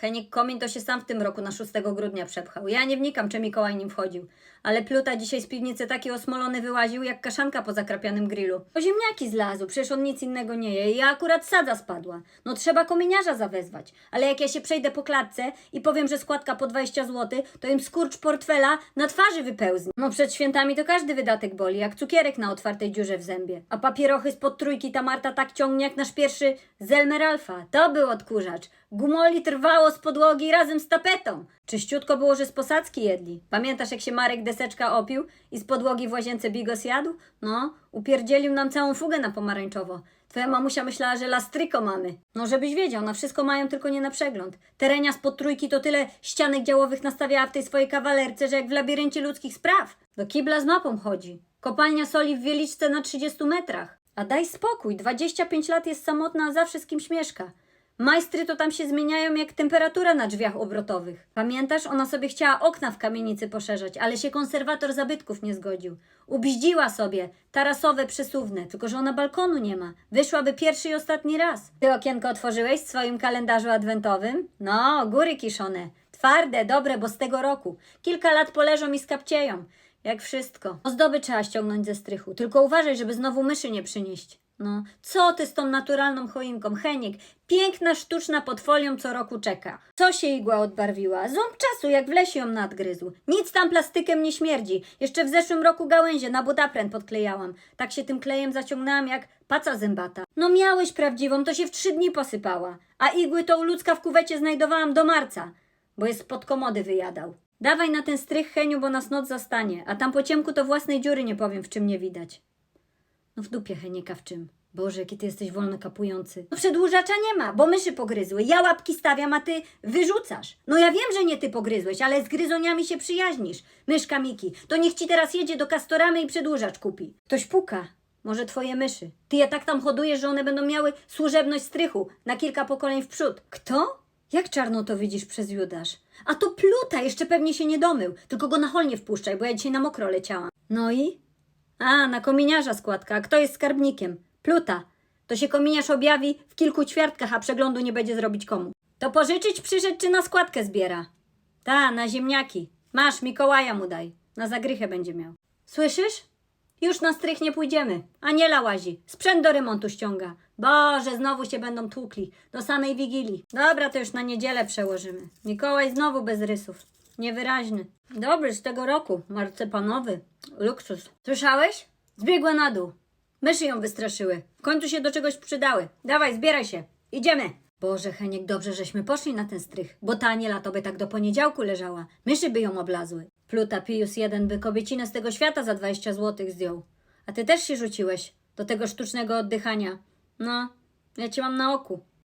Henik Komin to się sam w tym roku na 6 grudnia przepchał. Ja nie wnikam, czy Mikołaj nim wchodził. Ale Pluta dzisiaj z piwnicy taki osmolony wyłaził, jak kaszanka po zakrapianym grillu. O ziemniaki zlazł, przecież on nic innego nie je. Ja akurat sadza spadła. No trzeba kominiarza zawezwać. Ale jak ja się przejdę po klatce i powiem, że składka po 20 zł, to im skurcz portfela na twarzy wypełznie. No przed świętami to każdy wydatek boli, jak cukierek na otwartej dziurze w zębie. A papierochy spod trójki ta Marta tak ciągnie jak nasz pierwszy Zelmer Alfa. To był odkurzacz. Gumoli trwało z podłogi razem z tapetą. Czyściutko było, że z posadzki jedli. Pamiętasz, jak się Marek deseczka opił i z podłogi w łazience bigos jadł? No, upierdzielił nam całą fugę na pomarańczowo. Twoja mamusia myślała, że lastryko mamy. No, żebyś wiedział, na wszystko mają, tylko nie na przegląd. Terenia spod trójki to tyle ścianek działowych nastawiała w tej swojej kawalerce, że jak w labiryncie ludzkich spraw. Do kibla z mapą chodzi. Kopalnia soli w Wieliczce na 30 metrach. A daj spokój, 25 lat jest samotna, a zawsze z kimś mieszka. Majstry to tam się zmieniają jak temperatura na drzwiach obrotowych. Pamiętasz, ona sobie chciała okna w kamienicy poszerzać, ale się konserwator zabytków nie zgodził. Ubździła sobie, tarasowe przesuwne, tylko że ona balkonu nie ma. Wyszłaby pierwszy i ostatni raz. Ty okienko otworzyłeś w swoim kalendarzu adwentowym? No, góry kiszone. Twarde, dobre, bo z tego roku. Kilka lat poleżą i skapcieją. Jak wszystko. Ozdoby trzeba ściągnąć ze strychu. Tylko uważaj, żeby znowu myszy nie przynieść. No, co ty z tą naturalną choinką, Henik? Piękna, sztuczna pod folią co roku czeka. Co się igła odbarwiła? Ząb czasu, jak w lesie ją nadgryzł. Nic tam plastykiem nie śmierdzi. Jeszcze w zeszłym roku gałęzie na budapręt podklejałam. Tak się tym klejem zaciągnęłam jak paca zębata. No miałeś prawdziwą, to się w trzy dni posypała. A igły to u ludzka w kuwecie znajdowałam do marca, bo jest spod komody wyjadał. Dawaj na ten strych, Heniu, bo nas noc zastanie, a tam po ciemku to własnej dziury nie powiem, w czym nie widać. No w dupie Henika w czym? Boże, jaki ty jesteś wolno kapujący. No przedłużacza nie ma, bo myszy pogryzły. Ja łapki stawiam, a ty wyrzucasz. No ja wiem, że nie ty pogryzłeś, ale z gryzoniami się przyjaźnisz. Myszka Miki, to niech ci teraz jedzie do Kastoramy i przedłużacz kupi. Ktoś puka. Może twoje myszy. Ty je tak tam hodujesz, że one będą miały służebność strychu na kilka pokoleń w przód. Kto? Jak czarno to widzisz przez Judasz? A to pluta, jeszcze pewnie się nie domył. Tylko go na hol nie wpuszczaj, bo ja dzisiaj na mokro leciałam. No i? A, na kominiarza składka. A kto jest skarbnikiem? Pluta. To się kominiarz objawi w kilku ćwiartkach, a przeglądu nie będzie zrobić komu. To pożyczyć przyszedł, czy na składkę zbiera? Ta, na ziemniaki. Masz, Mikołaja mu daj. Na zagrychę będzie miał. Słyszysz? Już na strych nie pójdziemy. Aniela łazi. Sprzęt do remontu ściąga. Boże, znowu się będą tłukli. Do samej Wigilii. Dobra, to już na niedzielę przełożymy. Mikołaj znowu bez rysów. Niewyraźny. Dobry z tego roku. Marcepanowy. Luksus. Słyszałeś? Zbiegła na dół. Myszy ją wystraszyły. W końcu się do czegoś przydały. Dawaj, zbieraj się. Idziemy. Boże, Heniek, dobrze, żeśmy poszli na ten strych, bo ta Aniela to by tak do poniedziałku leżała. Myszy by ją oblazły. Pluta Pius jeden by kobiecinę z tego świata za 20 złotych zdjął. A ty też się rzuciłeś do tego sztucznego oddychania. No, ja cię mam na oku.